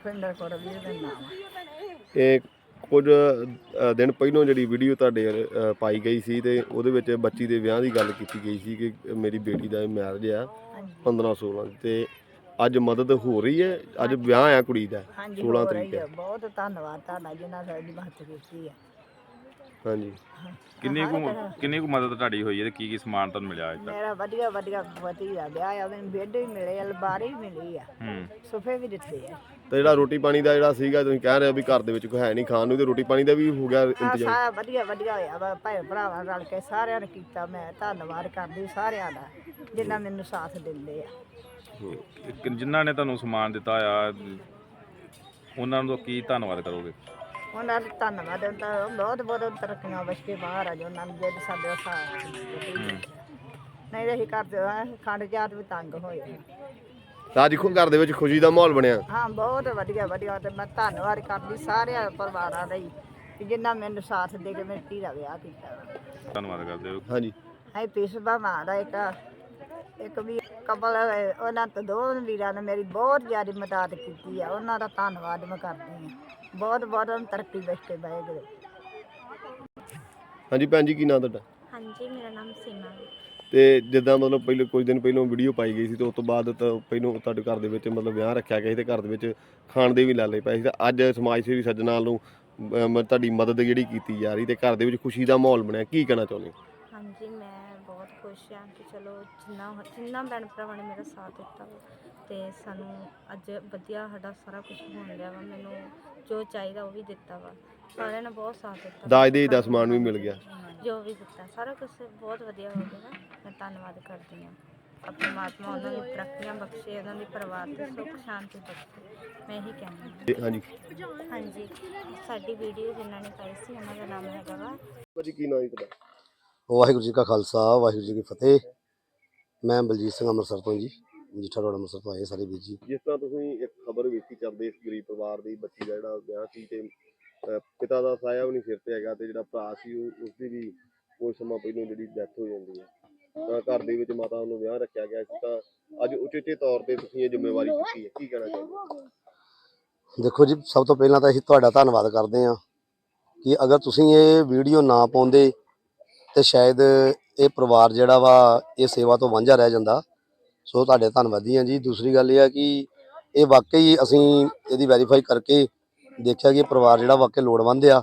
ਲਖਵਿੰਦਰ ਕੌਰ ਵੀਰ ਦਾ ਨਾਮ ਆ। ਇਹ ਕੁਝ ਅ, ਦਿਨ ਪਹਿਲਾਂ ਜਿਹੜੀ ਵੀਡੀਓ ਤੁਹਾਡੇ ਅ, ਪਾਈ ਗਈ ਸੀ ਤੇ ਉਹਦੇ ਵਿੱਚ ਬੱਚੀ ਦੇ ਵਿਆਹ ਦੀ ਗੱਲ ਕੀਤੀ ਗਈ ਸੀ ਕਿ ਮੇਰੀ ਬੇਟੀ ਦਾ ਮੈਰਿਜ ਆ ਹਾਂਜੀ। 15 16 ਤੇ ਅੱਜ ਮਦਦ ਹੋ ਰਹੀ ਹੈ ਅੱਜ ਵਿਆਹ ਆ ਕੁੜੀ ਦਾ ਹਾਂਜੀ 16 ਹੋ ਤਰੀਕ ਰਹੀ ਹੈ। ਹੈ। ਬਹੁਤ ਧੰਨਵਾਦ ਤੁਹਾਡਾ ਜਿਨ੍ਹਾਂ ਸਾਡੀ ਮਦਦ ਕੀਤੀ ਹੈ। ਹਾਂਜੀ। ਕਿੰਨੀ ਕੁ। ਕਿੰਨੀ ਕੁ ਮਦਦ ਤੁਹਾਡੀ ਹੋਈ ਹੈ ਤੇ ਕੀ ਕੀ ਸਮਾਨ ਤੁਹਾਨੂੰ ਮਿਲਿਆ ਅੱਜ ਤੱਕ? ਮੇਰਾ ਵਧੀਆ ਵਧੀਆ ਵਧੀਆ ਵਿਆਹ ਆ ਮੈਨੂੰ ਬੈੱਡ ਵੀ ਮਿਲੇ ਅਲਮਾਰੀ ਵੀ ਮਿਲੀ ਆ। ਹੂੰ। ਸੋਫੇ ਵੀ ਦਿੱਤੇ ਆ। ਤੇ ਜਿਹੜਾ ਰੋਟੀ ਪਾਣੀ ਦਾ ਜਿਹੜਾ ਸੀਗਾ ਤੁਸੀਂ ਕਹਿ ਰਹੇ ਹੋ ਵੀ ਘਰ ਦੇ ਵਿੱਚ ਕੋਈ ਹੈ ਨਹੀਂ ਖਾਣ ਨੂੰ ਤੇ ਰੋਟੀ ਪਾਣੀ ਦਾ ਵੀ ਹੋ ਗਿਆ ਆ ਇੰਤਜ਼ਾਮ। ਸਾਰਾ ਵਧੀਆ ਵਧੀਆ ਹੋਇਆ ਵਾ ਭੈਣ ਭਰਾਵਾਂ ਰਲ ਕੇ ਸਾਰਿਆਂ ਨੇ ਕੀਤਾ ਮੈਂ ਧੰਨਵਾਦ ਕਰਦੀ ਸਾਰਿਆਂ ਦਾ ਜਿਨ੍ਹਾਂ ਮੈਨੂੰ ਸਾਥ ਦਿੰਦੇ ਆ। ਇੱਕ ਜਿਨ੍ਹਾਂ ਨੇ ਤੁਹਾਨੂੰ ਸਮਾਨ ਦਿੱਤਾ ਆ ਉਹਨਾਂ ਨੂੰ ਕੀ ਧੰਨਵਾਦ ਕਰੋਗੇ? ਉਹਨਾਂ ਦਾ ਧੰਨਵਾਦ ਉਹਨਾਂ ਦਾ ਬਹੁਤ ਬਹੁਤ ਤਰੱਕੀਆਂ ਬਖਸ਼ੇ ਮਹਾਰਾਜ ਉਹਨਾਂ ਨੂੰ ਜਿੱਦ ਸਾਡੇ ਸਾਥ ਦਿੱਤੇ। ਨਹੀਂ ਤਾਂ ਅਸੀਂ ਕਰਦੇ ਹਾਂ ਖੰਡ ਜਾਤ ਵੀ ਤੰਗ ਹੋਏ ਤਾਂ ਅੱਜ ਦੇਖੋ ਘਰ ਦੇ ਵਿੱਚ ਖੁਸ਼ੀ ਦਾ ਮਾਹੌਲ ਬਣਿਆ। ਹਾਂ ਬਹੁਤ ਵਧੀਆ ਵਧੀਆ। ਤੇ ਮੈਂ ਧੰਨਵਾਦ ਕਰਦੀ ਸਾਰਿਆਂ ਪਰਿਵਾਰਾਂ ਦਾ ਹੀ ਕਿ ਜਿਨ੍ਹਾਂ ਮੈਨੂੰ ਸਾਥ ਦੇ ਕੇ ਮੇਰੀ ਧੀ ਦਾ ਵਿਆਹ ਕੀਤਾ। ਧੰਨਵਾਦ ਕਰਦੇ ਹੋ। ਹਾਂਜੀ। ਹੈ ਪਿਸਬਾ ਮਾਂ ਦਾ ਇੱਕ ਇੱਕ ਵੀ ਕਪਲ ਉਹਨਾਂ ਤੋਂ ਦੋ ਵੀਰਾਂ ਨੇ ਮੇਰੀ ਬਹੁਤ ਜ਼ਿਆਦਾ ਮਦਦ ਕੀਤੀ ਆ। ਉਹਨਾਂ ਦਾ ਧੰਨਵਾਦ ਮੈਂ ਕਰਦੀ ਹਾਂ। ਬਹੁਤ ਬਹੁਤ ਉਹਨਾਂ ਤਰੱਕੀ ਬਖਸ਼ ਕੇ ਵਾਹਿਗੁਰੂ ਹਾਂਜੀ ਭੈਣ ਜੀ ਕੀ ਨਾਂ ਤੁਹਾਡਾ? ਹਾਂਜੀ ਮੇਰਾ ਨਾਮ ਸੀਮਾ ਹੈ। ਤੇ ਜਿੱਦਾਂ ਮਤਲਬ ਪਹਿਲੇ ਕੁਝ ਦਿਨ ਪਹਿਲਾਂ ਵੀਡੀਓ ਪਾਈ ਗਈ ਸੀ ਤੇ ਉਸ ਤੋਂ ਬਾਅਦ ਤਾਂ ਪਹਿਲਾਂ ਤੁਹਾਡੇ ਘਰ ਦੇ ਵਿੱਚ ਮਤਲਬ ਵਿਆਹ ਰੱਖਿਆ ਗਿਆ ਸੀ ਤੇ ਘਰ ਦੇ ਵਿੱਚ ਖਾਣ ਦੇ ਵੀ ਲਾਲੇ ਪਏ ਸੀ ਤੇ ਅੱਜ ਸਮਾਜ ਸੇਵੀ ਸੱਜਣਾ ਨੂੰ ਅਮ, ਤੁਹਾਡੀ ਮਦਦ ਜਿਹੜੀ ਕੀਤੀ ਜਾ ਰਹੀ ਤੇ ਘਰ ਦੇ ਵਿੱਚ ਖੁਸ਼ੀ ਦਾ ਮਾਹੌਲ ਬਣਿਆ ਕੀ ਕਹਿਣਾ ਚਾਹੁੰਦੇ ਹੋ? ਹਾਂਜੀ ਮੈਂ ਬਹੁਤ ਖੁਸ਼ ਹਾਂ ਕਿ ਚਲੋ ਜਿੰਨਾ ਜਿੰਨਾ ਭੈਣ ਭਰਾਵਾਂ ਨੇ ਮੇਰਾ ਸਾਥ ਦਿੱਤਾ ਵਾ ਤੇ ਸਾਨੂੰ ਅੱਜ ਵਧੀਆ ਸਾਡਾ ਸਾਰਾ ਕੁਝ ਹੋਣ ਲਿਆ ਵਾ ਮੈਨੂੰ ਜੋ ਚਾਹੀਦਾ ਉਹ ਵੀ ਦਿੱਤਾ ਵਾ। ਸਾਰਿਆਂ ਨੇ ਬਹੁਤ ਸਾਥ ਦਿੱਤਾ। ਦਾਜ ਦੇ ਦਾ ਸਮਾਨ ਵੀ ਮਿਲ ਗਿਆ। ਜੋ ਵੀ ਦਿੱਤਾ ਸਾਰਾ ਕੁਝ ਬਹੁਤ ਵਧੀਆ ਹੋ ਗਿਆ। ਮੈਂ ਧੰਨਵਾਦ ਕਰਦੀ ਹਾਂ। ਆਪਣੇ ਮਾਤਮਾ ਉਹਨਾਂ ਦੀ ਤਰੱਕੀਆਂ ਬਖਸ਼ੇ ਉਹਨਾਂ ਦੇ ਪਰਿਵਾਰ ਤੇ ਸੁੱਖ ਸ਼ਾਂਤੀ ਬਖਸ਼ੇ। ਮੈਂ ਇਹੀ ਕਹਿੰਦੀ ਹਾਂ। ਤੇ ਹਾਂਜੀ। ਹਾਂਜੀ। ਸਾਡੀ ਵੀਡੀਓ ਜਿਨ੍ਹਾਂ ਨੇ ਪਾਈ ਸੀ ਉਹਨਾਂ ਦਾ ਨਾਮ ਹੈਗਾ ਵਾ। ਭਾਜੀ ਕੀ ਨਾਂ ਜੀ ਤੁਹਾਡਾ? ਵਾਹਿਗੁਰੂ ਜੀ ਕਾ ਖਾਲਸਾ ਵਾਹਿਗੁਰੂ ਜੀ ਕੀ ਫਤਿਹ। ਮੈਂ ਬਲਜੀਤ ਸਿੰਘ ਅੰਮ੍ਰਿਤਸਰ ਤੋਂ ਜੀ ਮਜੀਠਾ ਰੋਡ ਅੰਮ੍ਰਿਤਸਰ ਤੋਂ ਆਏ ਸਾਰੇ ਵੀਰ ਜੀ। ਜਿਸ ਤਰ੍ਹਾਂ ਤੁਸੀਂ ਇੱਕ ਖਬਰ ਵੇਖੀ ਚੱਲਦੇ ਇਸ ਗਰੀਬ ਪਰਿਵਾਰ ਦੀ ਬੱਚੀ ਦਾ ਜਿਹੜਾ ਵਿਆਹ ਸੀ ਤੇ ਪਿਤਾ ਦਾ ਸਾਇਆ ਵੀ ਨਹੀਂ ਸਿਰ ਤੇ ਹੈਗਾ ਤੇ ਜਿਹੜਾ ਭਰਾ ਸੀ ਉਹ ਉਸਦੀ ਵੀ ਕੁਝ ਸਮਾਂ ਪਹਿਲਾਂ ਜਿਹੜੀ ਡੈਥ ਹੋ ਜਾਂਦੀ ਹੈ। ਤਾਂ ਘਰ ਦੇ ਵਿੱਚ ਮਾਤਾ ਨੂੰ ਵਿਆਹ ਰੱਖਿਆ ਗਿਆ ਸੀ ਤਾਂ ਅੱਜ ਉਚੇਚੇ ਤੌਰ ਤੇ ਤੁਸੀਂ ਇਹ ਜ਼ਿੰਮੇਵਾਰੀ ਚੁੱਕੀ ਹੈ। ਕੀ ਕਹਿਣਾ ਚਾਹੁੰਦੇ ਦੇਖੋ ਜੀ, ਸਭ ਤੋਂ ਪਹਿਲਾਂ ਤਾਂ ਅਸੀਂ ਤੁਹਾਡਾ ਧੰਨਵਾਦ ਕਰਦੇ ਹਾਂ ਕਿ ਅਗਰ ਤੁਸੀਂ ਇਹ ਵੀਡੀਓ ਨਾ ਪਾਉਂਦੇ ਤੇ ਸ਼ਾਇਦ ਇਹ ਪਰਿਵਾਰ ਜਿਹੜਾ ਵਾ ਇਹ ਸੇਵਾ ਤੋਂ ਵਾਂਝਾ ਰਹਿ ਜਾਂਦਾ। ਸੋ ਤੁਹਾਡੇ ਧੰਨਵਾਦੀ ਹਾਂ ਜੀ। ਦੂਸਰੀ ਗੱਲ ਇਹ ਆ ਕਿ ਇਹ ਵਾਕਈ ਅਸੀਂ ਇਹਦੀ ਵੈਰੀਫਾਈ ਕਰਕੇ ਦੇਖਿਆ ਕਿ ਇਹ ਪਰਿਵਾਰ ਜਿਹੜਾ ਵਾਕਈ ਲੋੜਵੰਦ ਆ,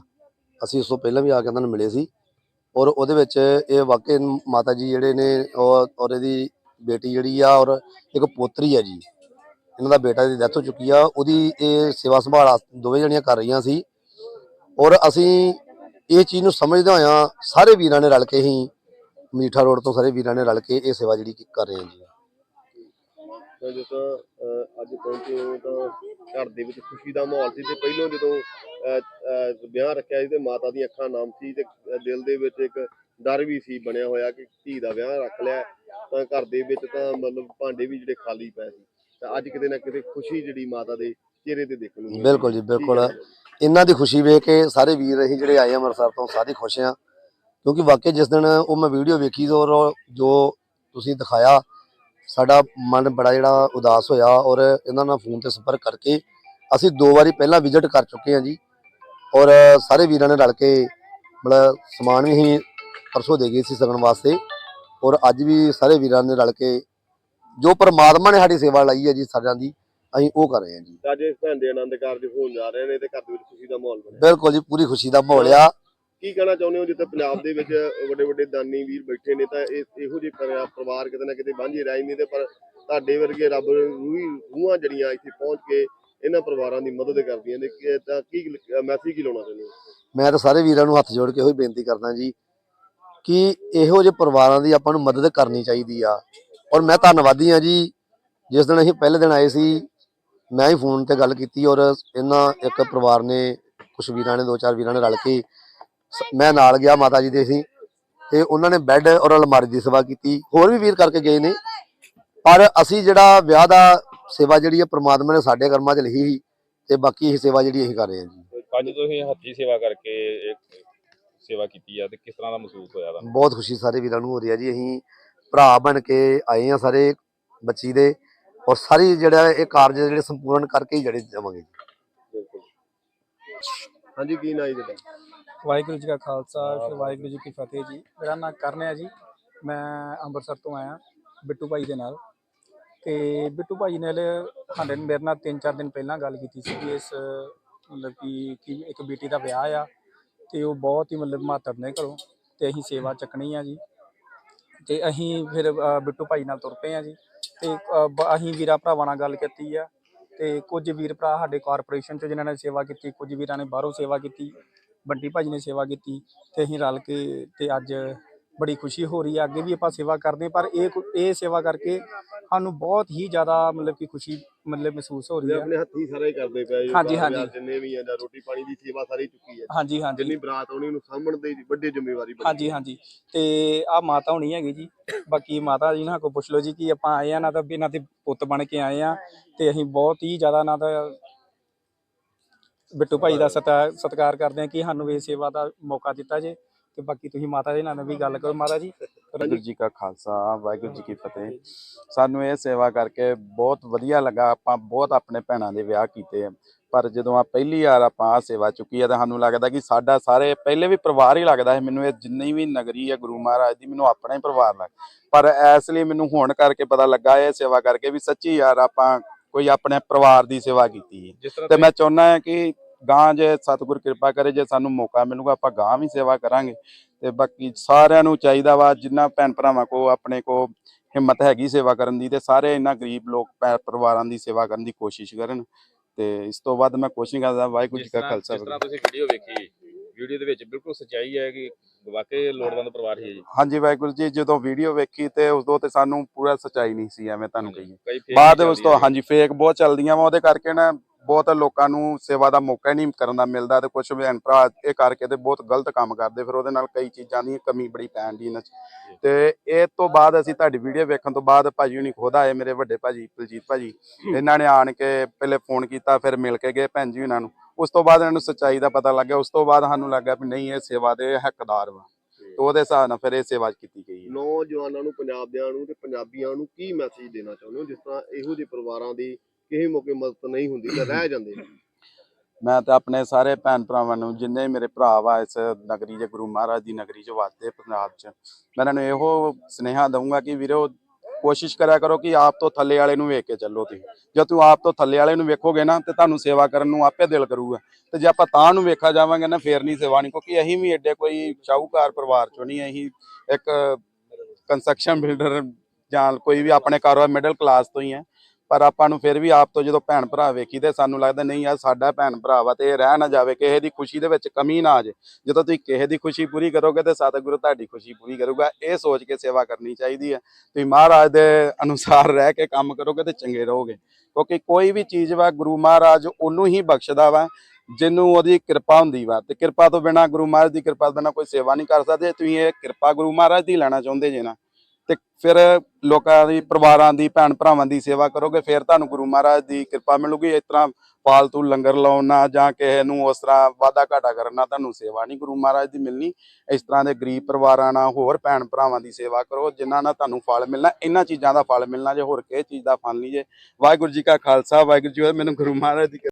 ਅਸੀਂ ਉਸ ਤੋਂ ਪਹਿਲਾਂ ਵੀ ਆ ਕੇ ਉਹਨਾਂ ਨੂੰ ਮਿਲੇ ਸੀ। ਔਰ ਉਹਦੇ ਵਿੱਚ ਇਹ ਵਾਕਈ ਮਾਤਾ ਜੀ ਜਿਹੜੇ ਨੇ ਔਰ ਔਰ ਇਹਦੀ ਬੇਟੀ ਜਿਹੜੀ ਆ, ਔਰ ਇੱਕ ਪੋਤਰੀ ਆ ਜੀ। ਇਹਨਾਂ ਦਾ ਬੇਟਾ ਦੀ ਡੈਥ ਹੋ ਚੁੱਕੀ ਆ। ਉਹਦੀ ਇਹ ਸੇਵਾ ਸੰਭਾਲ ਆ- ਦੋਵੇਂ ਜਣੀਆਂ ਕਰ ਰਹੀਆਂ ਸੀ। ਔਰ ਅਸੀਂ ਇਹ ਚੀਜ਼ ਨੂੰ ਸਮਝਦੇ ਹੋਇਆਂ ਸਾਰੇ ਵੀਰਾਂ ਨੇ ਰਲ ਕੇ ਹੀ ਮੀਠਾ ਰੋਡ ਤੋਂ ਸਾਰੇ ਵੀਰਾਂ ਨੇ ਰਲ ਕੇ ਇਹ ਸੇਵਾ ਜਿਹੜੀ ਕਰ ਰਹੇ ਹਾਂ ਜੀ। ਅੱਜ ਪਹੁੰਚੇ ਤਾਂ ਘਰ ਦੇ ਵਿੱਚ ਖੁਸ਼ੀ ਦਾ ਮਾਹੌਲ ਸੀ ਤੇ ਪਹਿਲਾਂ ਜਦੋਂ ਵਿਆਹ ਰੱਖਿਆ ਸੀ ਤੇ ਮਾਤਾ ਦੀਆਂ ਅੱਖਾਂ ਨਾਮ ਸੀ ਤੇ ਦਿਲ ਦੇ ਵਿੱਚ ਇੱਕ ਡਰ ਵੀ ਸੀ ਬਣਿਆ ਹੋਇਆ ਕਿ ਧੀ ਦਾ ਵਿਆਹ ਰੱਖ ਲਿਆ ਤਾਂ ਘਰ ਦੇ ਵਿੱਚ ਤਾਂ ਮਤਲਬ ਭਾਂਡੇ ਵੀ ਜਿਹੜੇ ਖਾਲੀ ਪਏ ਸੀ ਤਾਂ ਅੱਜ ਕਿਤੇ ਨਾ ਕਿਤੇ ਖੁਸ਼ੀ ਜਿਹੜੀ ਮਾਤਾ ਦੇ ਚਿਹਰੇ ਤੇ ਦੇਖਣ ਨੂੰ। ਬਿਲਕੁਲ ਜੀ ਬਿਲਕੁਲ? ਇਹਨਾਂ ਦੀ ਖੁਸ਼ੀ ਵੇਖ ਕੇ ਸਾਰੇ ਵੀਰ ਅਸੀਂ ਜਿਹੜੇ ਆਏ ਅੰਮ੍ਰਿਤਸਰ ਤੋਂ ਸਾਰੇ ਖੁਸ਼ ਆ ਕਿਉਂਕਿ ਵਾਕਈ ਜਿਸ ਦਿਨ ਉਹ ਮੈਂ ਵੀਡੀਓ ਵੇਖੀ ਜੋ ਤੁਸੀਂ ਦਿਖਾਇਆ ਸਾਡਾ ਮਨ ਬੜਾ ਜਿਹੜਾ ਉਦਾਸ ਹੋਇਆ ਔਰ ਇਹਨਾਂ ਨਾਲ ਫੋਨ ਤੇ ਸੰਪਰਕ ਕਰਕੇ ਅਸੀਂ ਦੋ ਵਾਰੀ ਪਹਿਲਾਂ ਵਿਜ਼ਿਟ ਕਰ ਚੁੱਕੇ ਹਾਂ ਜੀ। ਔਰ ਸਾਰੇ ਵੀਰਾਂ ਨੇ ਰਲ ਕੇ ਮਤਲਬ ਸਮਾਨ ਵੀ ਅਸੀਂ ਪਰਸੋਂ ਦੇ ਗਏ ਸੀ ਸਗਨ ਵਾਸਤੇ। ਔਰ ਅੱਜ ਵੀ ਸਾਰੇ ਵੀਰਾਂ ਨੇ ਰਲ ਕੇ ਜੋ ਪਰਮਾਤਮਾ ਨੇ ਸਾਡੀ ਸੇਵਾ ਲਾਈ ਹੈ ਜੀ ਸਾਰਿਆਂ ਦੀ ਅਸੀਂ ਉਹ ਕਰ ਰਹੇ ਹਾਂ ਜੀ। ਅੱਜ ਇਸ ਭੈਣ ਦੇ ਆਨੰਦ ਕਾਰਜ ਹੋਣ ਜਾ ਰਹੇ ਨੇ ਤੇ ਘਰ ਦੇ ਵਿੱਚ ਖੁਸ਼ੀ ਦਾ ਮਾਹੌਲ ਬਣਿਆ। ਬਿਲਕੁਲ ਜੀ ਪੂਰੀ ਖੁਸ਼ੀ ਦਾ ਮਾਹੌਲ ਆ। ਕੀ ਕਹਿਣਾ ਚਾਹੁੰਦੇ ਹੋ? ਜਿੱਥੇ ਪੰਜਾਬ ਦੇ ਵਿੱਚ ਵੱਡੇ ਵੱਡੇ ਦਾਨੀ ਵੀਰ ਬੈਠੇ ਨੇ ਤਾਂ ਇਹ ਇਹੋ ਜਿਹੇ ਪਰਿ- ਪਰਿਵਾਰ ਕਿਤੇ ਨਾ ਕਿਤੇ ਵਾਂਝੇ ਰਹਿ ਜਾਂਦੇ ਤੇ ਪਰ ਤੁਹਾਡੇ ਵਰਗੇ ਰੱਬ ਰੂਹੀ ਰੂਹਾਂ ਜੜੀਆਂ ਇੱਥੇ ਪਹੁੰਚ ਕੇ ਇਹਨਾਂ ਪਰਿਵਾਰਾਂ ਦੀ ਮਦਦ ਕਰਦੀਆਂ ਨੇ, ਕਿ ਤਾਂ ਕੀ ਮੈਸੇਜ ਕੀ ਲਾਉਣਾ ਚਾਹੁੰਦੇ ਮੈਂ ਤਾਂ ਸਾਰੇ ਵੀਰਾਂ ਨੂੰ ਹੱਥ ਜੋੜ ਕੇ ਇਹੋ ਹੀ ਬੇਨਤੀ ਕਰਦਾ ਜੀ ਕਿ ਇਹੋ ਜਿਹੇ ਪਰਿਵਾਰਾਂ ਦੀ ਆਪਾਂ ਨੂੰ ਮਦਦ ਕਰਨੀ ਚਾਹੀਦੀ ਆ। ਔਰ ਮੈਂ ਧੰਨਵਾਦੀ ਆ ਜੀ, ਜਿਸ ਦਿਨ ਅਸੀਂ ਪਹਿਲੇ ਦਿਨ ਆਏ ਸੀ, ਮੈਂ ਹੀ ਫੋਨ ਤੇ ਗੱਲ ਕੀਤੀ ਔਰ ਇਹਨਾਂ ਇੱਕ ਪਰਿਵਾਰ ਨੇ ਕੁਝ ਵੀਰਾਂ ਨੇ, ਦੋ ਚਾਰ ਵੀਰਾਂ ਨੇ ਰਲ ਕੇ ਮੈਂ ਨਾਲ ਗਿਆ ਮਾਤਾ ਜੀ ਦੇ ਸੀ ਤੇ ਉਹਨਾਂ ਨੇ ਬੈੱਡ ਔਰ ਅਲਮਾਰੀ ਦੀ ਸੇਵਾ ਕੀਤੀ। ਹੋਰ ਵੀ ਵੀਰ ਕਰਕੇ ਗਏ ਨੇ। ਪਰ ਅਸੀਂ ਜਿਹੜਾ ਵਿਆਹ ਦਾ ਸੇਵਾ ਜਿਹੜੀ ਹੈ ਪ੍ਰਮਾਤਮਾ ਨੇ ਸਾਡੇ ਕਰਮਾਂ 'ਚ ਲਿਖੀ ਸੀ ਤੇ ਬਾਕੀ ਇਹ ਸੇਵਾ ਜਿਹੜੀ ਅਸੀਂ ਕਰ ਰਹੇ ਹਾਂ ਜੀ। ਅੱਜ ਤੁਸੀਂ ਹੱਥੀ ਸੇਵਾ ਕਰਕੇ ਇੱਕ ਸੇਵਾ ਕੀਤੀ ਆ ਤੇ ਕਿਸ ਤਰ੍ਹਾਂ ਦਾ ਮਹਿਸੂਸ ਹੋਇਆ ਤੁਹਾਨੂੰ ਬਹੁਤ ਖੁਸ਼ੀ ਸਾਰੇ ਵੀਰਾਂ ਨੂੰ ਹੋ ਰਹੀ ਹੈ ਜੀ। ਅਸੀਂ ਭਰਾ ਬਣ ਕੇ ਆਏ ਆ ਸਾਰੇ ਬੱਚੀ ਦੇ ਔਰ ਸਾਰੀ ਜਿਹੜਾ ਇਹ ਕਾਰਜ ਜਿਹੜੇ ਸੰਪੂਰਨ ਕਰਕੇ ਹੀ ਜਿਹੜੇ ਜਾਵਾਂਗੇ ਬਿਲਕੁਲ ਹਾਂਜੀ ਕੀ ਨਾਂ ਜੀ ਤੁਹਾਡਾ? ਵਾਹਿਗੁਰੂ ਜੀ ਕਾ ਖਾਲਸਾ ਫਿਰ ਵਾਹਿਗੁਰੂ ਜੀ ਕੀ ਫਤਿਹ ਜੀ। ਮੇਰਾ ਨਾਮ ਕਰਨ ਹੈ ਜੀ। ਮੈਂ ਅੰਮ੍ਰਿਤਸਰ ਤੋਂ ਆਇਆ ਬਿੱਟੂ ਭਾਈ ਦੇ ਨਾਲ। ਤੇ ਬਿੱਟੂ ਭਾਈ ਨੇ ਸਾਡੇ ਮੇਰੇ ਨਾਲ 3-4 ਦਿਨ ਪਹਿਲਾਂ ਗੱਲ ਕੀਤੀ ਸੀ ਕਿ ਇਸ ਮਤਲਬ ਕਿ ਕਿ ਇੱਕ ਬੇਟੀ ਦਾ ਵਿਆਹ ਆ ਤੇ ਉਹ ਬਹੁਤ ਹੀ ਮਤਲਬ ਮਾਤਰ ਨੇ ਘਰੋਂ ਤੇ ਅਸੀਂ ਸੇਵਾ ਚੱਕਣੀ ਆ ਜੀ। ਤੇ ਅਸੀਂ ਫਿਰ ਬਿੱਟੂ ਭਾਈ ਨਾਲ ਤੁਰ ਪਏ ਆ ਜੀ। ਤੇ ਅਸੀਂ ਵੀਰਾਂ ਭਰਾਵਾਂ ਨਾਲ ਗੱਲ ਕੀਤੀ ਆ। ਤੇ ਕੁਝ ਵੀਰ ਭਰਾ ਸਾਡੇ ਕਾਰਪੋਰੇਸ਼ਨ ਚ ਜਿਨ੍ਹਾਂ ਨੇ ਸੇਵਾ ਕੀਤੀ ਕੁਝ ਵੀਰਾਂ ਨੇ ਬਾਹਰੋਂ ਸੇਵਾ ਕੀਤੀ। ਬੰਟੀ ਭਾਜੀ ਨੇ ਸੇਵਾ ਕੀਤੀ ਤੇ ਅਸੀਂ ਰਲ ਕੇ ਤੇ ਅੱਜ ਬੜੀ ਖੁਸ਼ੀ ਹੋ ਰਹੀ ਹੈ ਅੱਗੇ ਵੀ ਆਪਾਂ ਸੇਵਾ ਕਰਦੇ ਪਰ ਇਹ ਇਹ ਸੇਵਾ ਕਰਕੇ ਸਾਨੂੰ ਬਹੁਤ ਹੀ ਜ਼ਿਆਦਾ ਮਤਲਬ ਕਿ ਖੁਸ਼ੀ ਮਤਲਬ ਮਹਿਸੂਸ ਹੋ ਰਹੀ ਹੈ ਆਪਣੇ ਹੱਥੀਂ ਸਾਰਾ ਹੀ ਕਰਦੇ ਪਏ ਹਾਂਜੀ, ਹਾਂਜੀ। ਜਿੰਨੇ ਵੀ ਆ ਜਾਂ ਰੋਟੀ ਪਾਣੀ ਦੀ ਸੇਵਾ ਸਾਰੀ ਚੁੱਕੀ ਹੈ ਹਾਂਜੀ ਹਾਂਜੀ। ਜਿੰਨੀ ਬਰਾਤ ਆਉਣੀ ਉਹਨੂੰ ਸਾਂਭਣ ਦੀ ਵੱਡੀ ਜ਼ਿੰਮੇਵਾਰੀ ਬਣੀ ਹਾਂਜੀ ਹਾਂਜੀ। ਤੇ ਆ ਮਾਤਾ ਹੋਣੀ ਹੈਗੀ ਜੀ। ਬਾਕੀ ਮਾਤਾ ਜੀ ਨਾਲ ਕੋ ਪੁੱਛ ਲਓ ਜੀ ਕਿ ਆਪਾਂ ਆਏ ਆ ਨਾ ਤਾਂ ਇਹਨਾਂ ਦੇ ਪੁੱਤ ਬਣ ਕੇ ਆਏ ਆ। ਤੇ ਅਸੀਂ ਬਹੁਤ ਹੀ ਜ਼ਿਆਦਾ ਨਾ ਤਾਂ ਬਿੱਟੂ ਭਾਈ ਦਾ ਸਤਾ ਸਤਿਕਾਰ ਕਰਦੇ ਆ ਕਿ ਸਾਨੂੰ ਇਹ ਸੇਵਾ ਦਾ ਮੌਕਾ ਦਿੱਤਾ ਜੇ ਤੇ ਬਾਕੀ ਤੁਸੀਂ ਮਾਤਾ ਜੀ ਨਾਲ ਵੀ ਗੱਲ ਕਰੋ ਮਾਤਾ ਜੀ। ਵਾਹਿਗੁਰੂ ਜੀ ਕਾ ਖਾਲਸਾ ਵਾਹਿਗੁਰੂ ਜੀ ਕੀ ਫਤਿਹ। ਸਾਨੂੰ ਇਹ ਸੇਵਾ ਕਰਕੇ ਬਹੁਤ ਵਧੀਆ ਲੱਗਾ ਆਪਾਂ ਬਹੁਤ ਆਪਣੇ ਭੈਣਾਂ ਦੇ ਵਿਆਹ ਕੀਤੇ ਆ। ਪਰ ਜਦੋਂ ਆ ਪਹਿਲੀ ਵਾਰ ਆਪਾਂ ਆ ਸੇਵਾ ਚੁੱਕੀ ਆ ਤਾਂ ਸਾਨੂੰ ਲੱਗਦਾ ਕਿ ਸਾਡਾ ਸਾਰੇ ਪਹਿਲੇ ਵੀ ਪਰਿਵਾਰ ਹੀ ਲੱਗਦਾ ਹੈ ਮੈਨੂੰ ਇਹ ਜਿੰਨੀ ਵੀ ਨਗਰੀ ਹੈ ਗੁਰੂ ਮਹਾਰਾਜ ਦੀ ਮੈਨੂੰ ਆਪਣਾ ਹੀ ਪਰਿਵਾਰ ਲੱਗ। ਪਰ ਇਸ ਲਈ ਮੈਨੂੰ ਹੁਣ ਕਰਕੇ ਪਤਾ ਲੱਗਾ ਇਹ ਸੇਵਾ ਕਰਕੇ ਵੀ ਸੱਚੀ ਯਾਰ ਆਪਾਂ ਕੋਈ ਆਪਣੇ ਪਰਿਵਾਰ ਦੀ ਸੇਵਾ ਕੀਤੀ ਤੇ ਮੈਂ ਚਾਹੁੰਦਾ ਹਾਂ ਕਿ ਗਾਂ ਜੇ ਸਤਿਗੁਰ ਕਿਰਪਾ ਕਰੇ ਜੇ ਸਾਨੂੰ ਮੌਕਾ ਮਿਲੂਗਾ ਆਪਾਂ ਗਾਂ ਵੀ ਸੇਵਾ ਕਰਾਂਗੇ। ਤੇ ਬਾਕੀ ਸਾਰਿਆਂ ਨੂੰ ਚਾਹੀਦਾ ਵਾ ਜਿੰਨਾ ਭੈਣ ਭਰਾਵਾਂ ਕੋ ਆਪਣੇ ਕੋ ਹਿੰਮਤ ਹੈਗੀ ਸੇਵਾ ਕਰਨ ਦੀ ਤੇ ਸਾਰੇ ਇਹਨਾਂ ਗਰੀਬ ਲੋਕ ਪਰਿਵਾਰਾਂ ਦੀ ਸੇਵਾ ਕਰਨ ਦੀ ਕੋਸ਼ਿਸ਼ ਕਰਨ। ਤੇ ਇਸ ਤੋਂ ਵੱਧ ਮੈਂ ਕੁਛ ਨਹੀਂ ਕਰਦਾ। ਵਾਹਿਗੁਰੂ ਜੀ ਕਾ ਖਾਲਸਾ ਜਿਸ ਤਰ੍ਹਾਂ ਤੁਸੀਂ ਵੀਡੀਓ ਵੇਖੀ। ਵੀਡੀਓ ਦੇ ਵਿੱਚ ਬਿਲਕੁਲ ਸੱਚਾਈ ਹੈ ਕਿ ਵਾਕਈ ਲੋੜਵੰਦ ਪਰਿਵਾਰ ਹੀ ਹੈ ਜੀ। ਹਾਂਜੀ ਵਾਹਿਗੁਰੂ ਜੀ ਜਦੋਂ ਵੀਡੀਓ ਵੇਖੀ ਤੇ ਉਦੋਂ ਤੇ ਸਾਨੂੰ ਪੂਰਾ ਸਚਾਈ ਨਹੀਂ ਸੀ ਐਵੇਂ ਤੁਹਾਨੂੰ fake ਬਾਅਦ ਵੀ ਉਸ ਤੋਂ। ਹਾਂਜੀ ਫੇਕ ਬਹੁਤ ਚੱਲਦੀਆਂ ਵਾ ਉਹਦੇ ਕਰਕੇ ਨਾ ਬਹੁਤ ਲੋਕਾਂ ਨੂੰ ਸੇਵਾ ਦਾ ਮੌਕਾ ਨਹੀਂ ਕਰਨ ਦਾ ਮਿਲਦਾ ਤੇ ਕੁਝ ਭੈਣ ਭਰਾ ਇਹ ਕਰਕੇ ਤੇ ਬਹੁਤ ਗਲਤ ਕੰਮ ਕਰਦੇ ਫਿਰ ਉਹਦੇ ਨਾਲ ਕਈ ਚੀਜ਼ਾਂ ਦੀ ਕਮੀ ਬੜੀ ਪੈਣ ਦੀ ਇਹਨਾਂ 'ਚ ਤੇ ਇਹ ਤੋਂ ਬਾਅਦ ਅਸੀਂ ਤੁਹਾਡੀ ਵੀਡੀਓ ਵੇਖਣ ਤੋਂ ਬਾਅਦ ਭਾਜੀ ਹੁਣੀ ਖੁਦ ਆਏ ਮੇਰੇ ਵੱਡੇ ਭਾਜੀ ਬਲਜੀਤ ਭਾਜੀ। ਇਹਨਾਂ ਨੇ ਆਣ ਕੇ ਪਹਿਲੇ ਫੋਨ ਕੀਤਾ ਫਿਰ ਮਿਲ ਕੇ ਗਏ ਭੈਣ ਜੀ ਉਹਨਾਂ ਨੂੰ। ਉਸ ਤੋਂ ਬਾਅਦ ਇਹਨਾਂ ਨੂੰ ਸੱਚਾਈ ਦਾ ਪਤਾ ਲੱਗਿਆ ਉਸ ਤੋਂ ਬਾਅਦ ਸਾਨੂੰ ਲੱਗਾ ਵੀ ਨਹੀਂ ਇਹ ਸੇਵਾ ਦੇ ਹੱਕਦਾਰ ਵਾ। ਤੇ ਉਹਦੇ ਹਿਸਾਬ ਨਾਲ ਫਿਰ ਇਹ ਸੇਵਾ ਕੀਤੀ ਗਈ ਹੈ। ਨੌਜਵਾਨਾਂ ਨੂੰ ਪੰਜਾਬੀਆਂ ਨੂੰ ਤੇ ਪੰਜਾਬੀਆਂ ਨੂੰ ਕੀ ਮੈਸੇਜ ਦੇਣਾ ਚਾਹੁੰਦੇ ਹੋ? ਜਿਸ ਤਰ੍ਹਾਂ ਇਹੋ ਜਿਹੇ ਪਰਿਵਾਰਾਂ ਦੀ ਕਿਸੇ ਮੌਕੇ ਮਦਦ ਨਹੀਂ ਹੁੰਦੀ ਤਾਂ ਰਹਿ ਜਾਂਦੇ ਨੇ। ਮੈਂ ਤੇ ਆਪਣੇ ਸਾਰੇ ਭੈਣ ਭਰਾਵਾਂ ਨੂੰ ਜਿੰਨੇ ਮੇਰੇ ਭਰਾ ਵਾ ਇਸ ਨਗਰੀ 'ਚ ਗੁਰੂ ਮਹਾਰਾਜ ਦੀ ਨਗਰੀ 'ਚ ਵਸਦੇ ਪੰਜਾਬ 'ਚ ਮੈਂ ਇਹਨਾਂ ਨੂੰ ਇਹੋ ਸੁਨੇਹਾ ਦਊਂਗਾ ਕਿ ਵੀਰੋ ਕੋਸ਼ਿਸ਼ ਕਰਿਆ ਕਰੋ ਕਿ ਆਪ ਤੋਂ ਥੱਲੇ ਵਾਲੇ ਨੂੰ ਵੇਖ ਕੇ ਚੱਲੋ ਤੁਸੀਂ। ਜੇ ਤੂੰ ਆਪ ਤੋਂ ਥੱਲੇ ਵਾਲੇ ਨੂੰ ਵੇਖੋਗੇ ਨਾ, ਤੇ ਤੁਹਾਨੂੰ ਸੇਵਾ ਕਰਨ ਨੂੰ ਆਪੇ ਦਿਲ ਕਰੂਗਾ। ਤੇ ਜੇ ਆਪਾਂ ਤਾਂ ਨੂੰ ਵੇਖਾ ਜਾਵਾਂਗੇ ਨਾ, ਫੇਰ ਨਹੀਂ ਸੇਵਾ ਨਹੀਂ, ਕਿਉਂਕਿ ਅਸੀਂ ਵੀ ਐਡੇ ਕੋਈ ਸ਼ਾਹੂਕਾਰ ਪਰਿਵਾਰ ਚੋਂ ਨਹੀਂ ਅਸੀਂ ਇੱਕ ਕੰਸਟਰਕਸ਼ਨ ਬਿਲਡਰ ਜਾਂ ਕੋਈ ਵੀ ਆਪਣੇ ਕਾਰੋਬਾਰ ਮਿਡਲ ਕਲਾਸ ਤੋਂ ਹੀ ਹੈ। ਪਰ ਆਪਾਂ ਨੂੰ ਫਿਰ ਵੀ ਆਪ ਤੋਂ ਜਦੋਂ ਭੈਣ ਭਰਾ ਵੇਖੀ ਤੇ ਸਾਨੂੰ ਲੱਗਦਾ ਨਹੀਂ ਯਾਰ ਸਾਡਾ ਭੈਣ ਭਰਾ ਵਾ ਤੇ ਇਹ ਰਹਿ ਨਾ ਜਾਵੇ, ਕਿਸੇ ਦੀ ਖੁਸ਼ੀ ਦੇ ਵਿੱਚ ਕਮੀ ਨਾ ਆ ਜੇ ਜਦੋਂ ਤੁਸੀਂ ਕਿਸੇ ਦੀ ਖੁਸ਼ੀ ਪੂਰੀ ਕਰੋਗੇ ਤੇ ਸਤਿਗੁਰੂ ਤੁਹਾਡੀ ਖੁਸ਼ੀ ਪੂਰੀ ਕਰੂਗਾ। ਇਹ ਸੋਚ ਕੇ ਸੇਵਾ ਕਰਨੀ ਚਾਹੀਦੀ ਹੈ। ਤੁਸੀਂ ਮਹਾਰਾਜ ਦੇ ਅਨੁਸਾਰ ਰਹਿ ਕੇ ਕੰਮ ਕਰੋਗੇ ਤੇ ਚੰਗੇ ਰਹੋਗੇ। ਕਿਉਂਕਿ ਕੋਈ ਵੀ ਚੀਜ਼ ਵਾ, ਗੁਰੂ ਮਹਾਰਾਜ ਉਹਨੂੰ ਹੀ ਬਖਸ਼ਦਾ ਵਾ, ਜਿਹਨੂੰ ਉਹਦੀ ਕਿਰਪਾ ਹੁੰਦੀ ਵਾ। ਤੇ ਕਿਰਪਾ ਤੋਂ ਬਿਨਾ ਗੁਰੂ ਮਹਾਰਾਜ ਦੀ ਕਿਰਪਾ ਤੋਂ ਬਿਨਾ ਕੋਈ ਸੇਵਾ ਨਹੀਂ ਕਰ ਸਕਦੇ। ਤੁਸੀਂ ਇਹ ਕਿਰਪਾ ਗੁਰੂ ਮਹਾਰਾਜ ਦੀ ਲੈਣਾ ਚਾਹੁੰਦੇ ਜੇ ਨਾ ਤੇ ਫਿਰ ਲੋਕਾਂ ਦੀ, ਪਰਿਵਾਰਾਂ ਦੀ, ਭੈਣ ਭਰਾਵਾਂ ਦੀ ਸੇਵਾ ਕਰੋਗੇ, ਫਿਰ ਤੁਹਾਨੂੰ ਗੁਰੂ ਮਹਾਰਾਜ ਦੀ ਕਿਰਪਾ ਮਿਲੂਗੀ। ਇਸ ਤਰ੍ਹਾਂ ਫਾਲਤੂ ਲੰਗਰ ਲਾਉਣਾ ਜਾਂ ਕਿਸੇ ਨੂੰ ਉਸ ਤਰ੍ਹਾਂ ਵਾਦਾ ਘਾਟਾ ਕਰਨਾ, ਤੁਹਾਨੂੰ ਸੇਵਾ ਨਹੀਂ ਗੁਰੂ ਮਹਾਰਾਜ ਦੀ ਮਿਲਣੀ। ਇਸ ਤਰ੍ਹਾਂ ਦੇ ਗਰੀਬ ਪਰਿਵਾਰਾਂ ਨਾਲ ਹੋਰ ਭੈਣ ਭਰਾਵਾਂ ਦੀ ਸੇਵਾ ਕਰੋ, ਜਿਨ੍ਹਾਂ ਨਾਲ ਤੁਹਾਨੂੰ ਫਲ ਮਿਲਣਾ। ਇਹਨਾਂ ਚੀਜ਼ਾਂ ਦਾ ਫਲ ਮਿਲਣਾ ਜੇ, ਹੋਰ ਕਿਸੇ ਚੀਜ਼ ਦਾ ਫਲ ਨਹੀਂ ਜੇ। ਵਾਹਿਗੁਰੂ ਜੀ ਕਾ ਖਾਲਸਾ, ਵਾਹਿਗੁਰੂ ਜੀ ਮੈਨੂੰ ਗੁਰੂ ਮਹਾਰਾਜ ਦੀ